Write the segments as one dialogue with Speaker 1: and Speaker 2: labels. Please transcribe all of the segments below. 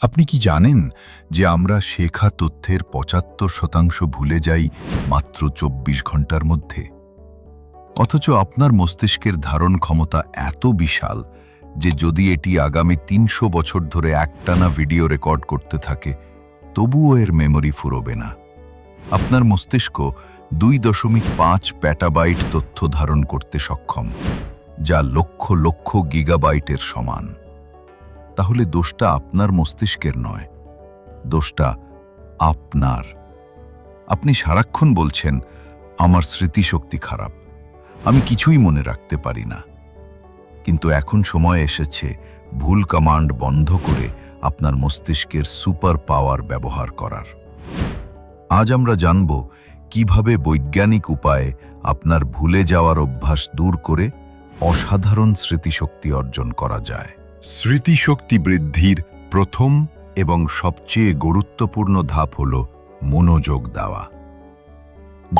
Speaker 1: আপনি কি জানেন যে আমরা শেখা তথ্যের পঁচাত্তর শতাংশ ভুলে যাই মাত্র চব্বিশ ঘণ্টার মধ্যে? অথচ আপনার মস্তিষ্কের ধারণ ক্ষমতা এত বিশাল যে যদি এটি আগামী তিনশো বছর ধরে একটানা ভিডিও রেকর্ড করতে থাকে, তবুও এর মেমরি ফুরোবে না। আপনার মস্তিষ্ক দুই দশমিক পাঁচ প্যাটাবাইট তথ্য ধারণ করতে সক্ষম, যা লক্ষ লক্ষ গিগাবাইটের সমান। তাহলে দোষটা আপনার মস্তিষ্কের নয়। দোষটা আপনার। আপনি সারাক্ষণ বলছেন, আমার স্মৃতিশক্তি খারাপ। আমি কিছুই মনে রাখতে পারি না। কিন্তু এখন সময় এসেছে ভুল কমান্ড বন্ধ করে আপনার মস্তিষ্কের সুপার পাওয়ার ব্যবহার করার। আজ আমরা জানব কীভাবে বৈজ্ঞানিক উপায়ে আপনার ভুলে যাওয়ার অভ্যাস দূর করে অসাধারণ স্মৃতিশক্তি অর্জন করা যায়।
Speaker 2: স্মৃতিশক্তি বৃদ্ধির প্রথম এবং সবচেয়ে গুরুত্বপূর্ণ ধাপ হল মনোযোগ দেওয়া।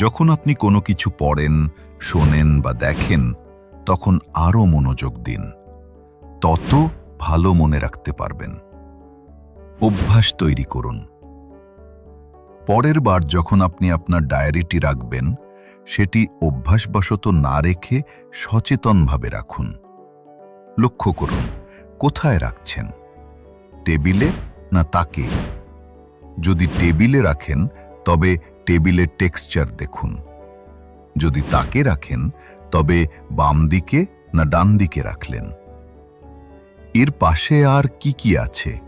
Speaker 1: যখন আপনি কোনো কিছু পড়েন, শোনেন বা দেখেন, তখন আরও মনোযোগ দিন। তত ভালো মনে রাখতে পারবেন। অভ্যাস তৈরি করুন। পরের বার যখন আপনি আপনার ডায়েরিটি রাখবেন, সেটি অভ্যাসবশত না রেখে সচেতনভাবে রাখুন। লক্ষ্য করুন কোথায় রাখছেন? টেবিলে না তাকে? যদি টেবিলে রাখেন, তবে টেবিলের টেক্সচার দেখুন। যদি তাকে রাখেন, তবে বাম দিকে না ডান দিকে রাখলেন? এর পাশে আর কি কি আছে?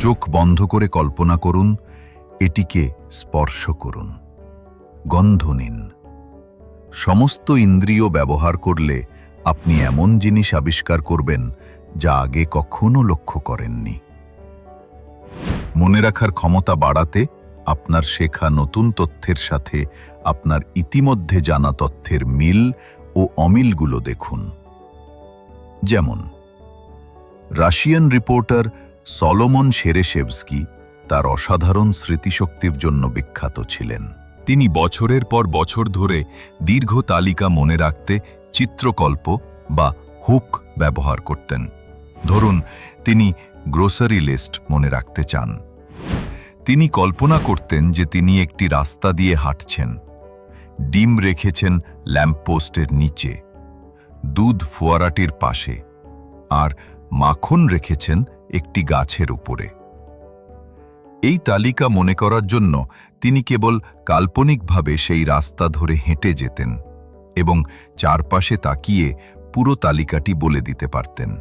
Speaker 1: চোখ বন্ধ করে কল্পনা করুন, এটিকে স্পর্শ করুন। গন্ধ নিন। সমস্ত ইন্দ্রিয় ব্যবহার করলে আপনি এমন জিনিস আবিষ্কার করবেন যা আগে কখনো লক্ষ্য করেননি। মনে রাখার ক্ষমতা বাড়াতে আপনার শেখা নতুন তথ্যের সাথে আপনার ইতিমধ্যে জানা তথ্যের মিল ও অমিলগুলো দেখুন। যেমন, রাশিয়ান রিপোর্টার সলোমন সেরেশেভস্কি তার অসাধারণ স্মৃতিশক্তির জন্য বিখ্যাত ছিলেন।
Speaker 2: তিনি বছরের পর বছর ধরে দীর্ঘ তালিকা মনে রাখতে চিত্রকল্প বা হুক ব্যবহার করতেন। ধরুন, তিনি গ্রোসারি লিস্ট মনে রাখতে চান। তিনি কল্পনা করতেন যে তিনি একটি রাস্তা দিয়ে হাঁটছেন। ডিম রেখেছেন ল্যাম্পপোস্টের নিচে, দুধ ফোয়ারাটির পাশে, আর মাখন রেখেছেন একটি গাছের উপরে।
Speaker 1: এই তালিকা মনে করার জন্য তিনি কেবল কাল্পনিকভাবে সেই রাস্তা ধরে হেঁটে যেতেন এবং চারপাশে তাকিয়ে পুরো তালিকাটি বলে দিতে পারতেন।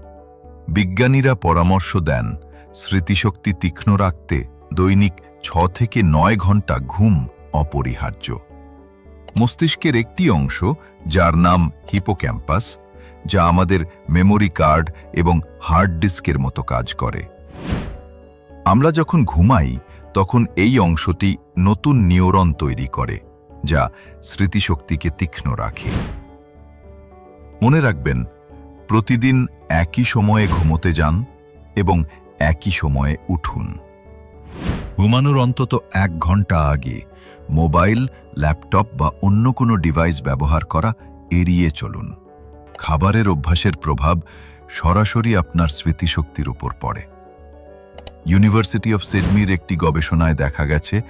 Speaker 1: বিজ্ঞানীরা পরামর্শ দেন, স্মৃতিশক্তি তীক্ষ্ণ রাখতে দৈনিক ছ থেকে নয় ঘণ্টা ঘুম অপরিহার্য। মস্তিষ্কের একটি অংশ, যার নাম হিপোক্যাম্পাস, যা আমাদের মেমোরি কার্ড এবং হার্ড ডিস্কের মতো কাজ করে। আমরা যখন ঘুমাই, তখন এই অংশটি নতুন নিউরন তৈরি করে, যা স্মৃতিশক্তিকে তীক্ষ্ণ রাখে। মনে রাখবেন প্রতিদিন একই সময়ে ঘুমোতে যান এবং একই সময়ে উঠুন। ঘুমানোর অন্তত এক ঘণ্টা আগে মোবাইল, ল্যাপটপ বা অন্য কোনো ডিভাইস ব্যবহার করা এড়িয়ে চলুন। খাবারের অভ্যাসের প্রভাব সরাসরি আপনার স্মৃতিশক্তির উপর পড়ে। ইউনিভার্সিটি অফ সিডনির একটি গবেষণায় দেখা গেছে,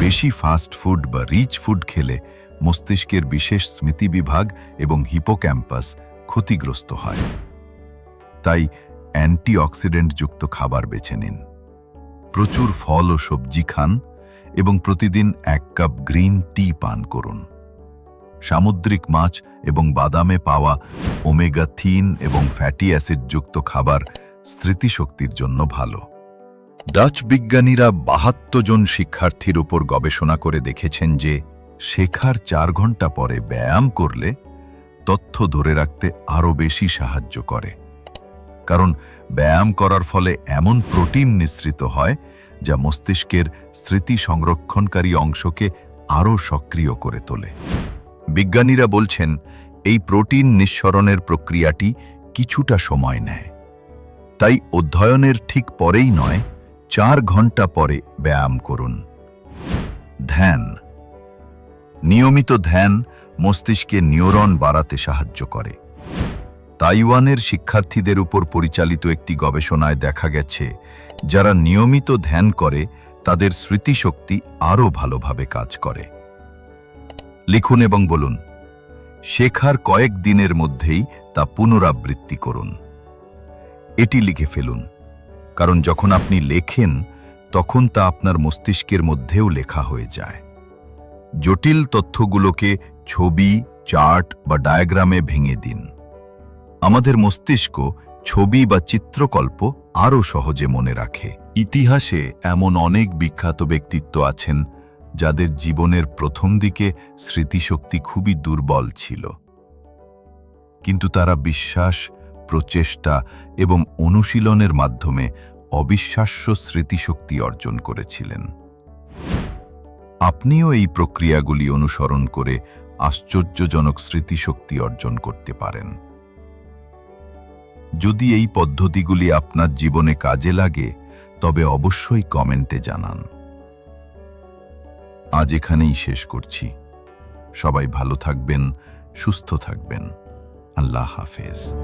Speaker 1: বেশি ফাস্ট ফুড বা রিচ ফুড খেলে মস্তিষ্কের বিশেষ স্মৃতি বিভাগ এবং হিপোক্যাম্পাস ক্ষতিগ্রস্ত হয়। তাই অ্যান্টিঅক্সিডেন্টযুক্ত খাবার বেছে নিন। প্রচুর ফল ও সবজি খান এবং প্রতিদিন এক কাপ গ্রিন টি পান করুন। সামুদ্রিক মাছ এবং বাদামে পাওয়া ওমেগা থিন এবং ফ্যাটি অ্যাসিডযুক্ত খাবার স্মৃতিশক্তির জন্য ভালো। ডাচ বিজ্ঞানীরা বাহাত্তর জন শিক্ষার্থীর উপর গবেষণা করে দেখেছেন যে শেখার চার ঘণ্টা পরে ব্যায়াম করলে তথ্য ধরে রাখতে আরও বেশি সাহায্য করে। কারণ ব্যায়াম করার ফলে এমন প্রোটিন নিঃসৃত হয় যা মস্তিষ্কের স্মৃতি সংরক্ষণকারী অংশকে আরও সক্রিয় করে তোলে। বিজ্ঞানীরা বলছেন, এই প্রোটিন নিঃসরণের প্রক্রিয়াটি কিছুটা সময় নেয়। তাই অধ্যয়নের ঠিক পরেই নয়, চার ঘণ্টা পরে ব্যায়াম করুন। ধ্যান। নিয়মিত ধ্যান মস্তিষ্কে নিউরন বাড়াতে সাহায্য করে। তাইওয়ানের শিক্ষার্থীদের উপর পরিচালিত একটি গবেষণায় দেখা গেছে, যারা নিয়মিত ধ্যান করে, তাদের স্মৃতিশক্তি আরও ভালোভাবে কাজ করে। লিখুন এবং বলুন, শেখার কয়েক দিনের মধ্যেই তা পুনরাবৃত্তি করুন। এটি লিখে ফেলুন, কারণ যখন আপনি লেখেন, তখন তা আপনার মস্তিষ্কের মধ্যেও লেখা হয়ে যায়। জটিল তথ্যগুলোকে ছবি, চার্ট বা ডায়াগ্রামে ভেঙে দিন। আমাদের মস্তিষ্ক ছবি বা চিত্রকল্প আরও সহজে মনে রাখে।
Speaker 2: ইতিহাসে এমন অনেক বিখ্যাত ব্যক্তিত্ব আছেন যাদের জীবনের প্রথম দিকে স্মৃতিশক্তি খুবই দুর্বল ছিল। কিন্তু তারা বিশ্বাস, প্রচেষ্টা এবং অনুশীলনের মাধ্যমে অবিশ্বাস্য স্মৃতিশক্তি অর্জন করেছিলেন।
Speaker 1: আপনিও এই প্রক্রিয়াগুলি অনুসরণ করে আশ্চর্যজনক স্মৃতিশক্তি অর্জন করতে পারেন। যদি এই পদ্ধতিগুলি আপনার জীবনে কাজে লাগে, তবে অবশ্যই কমেন্টে জানান। আজ এখানেই শেষ করছি। সবাই ভালো থাকবেন, সুস্থ থাকবেন। আল্লাহ হাফেজ।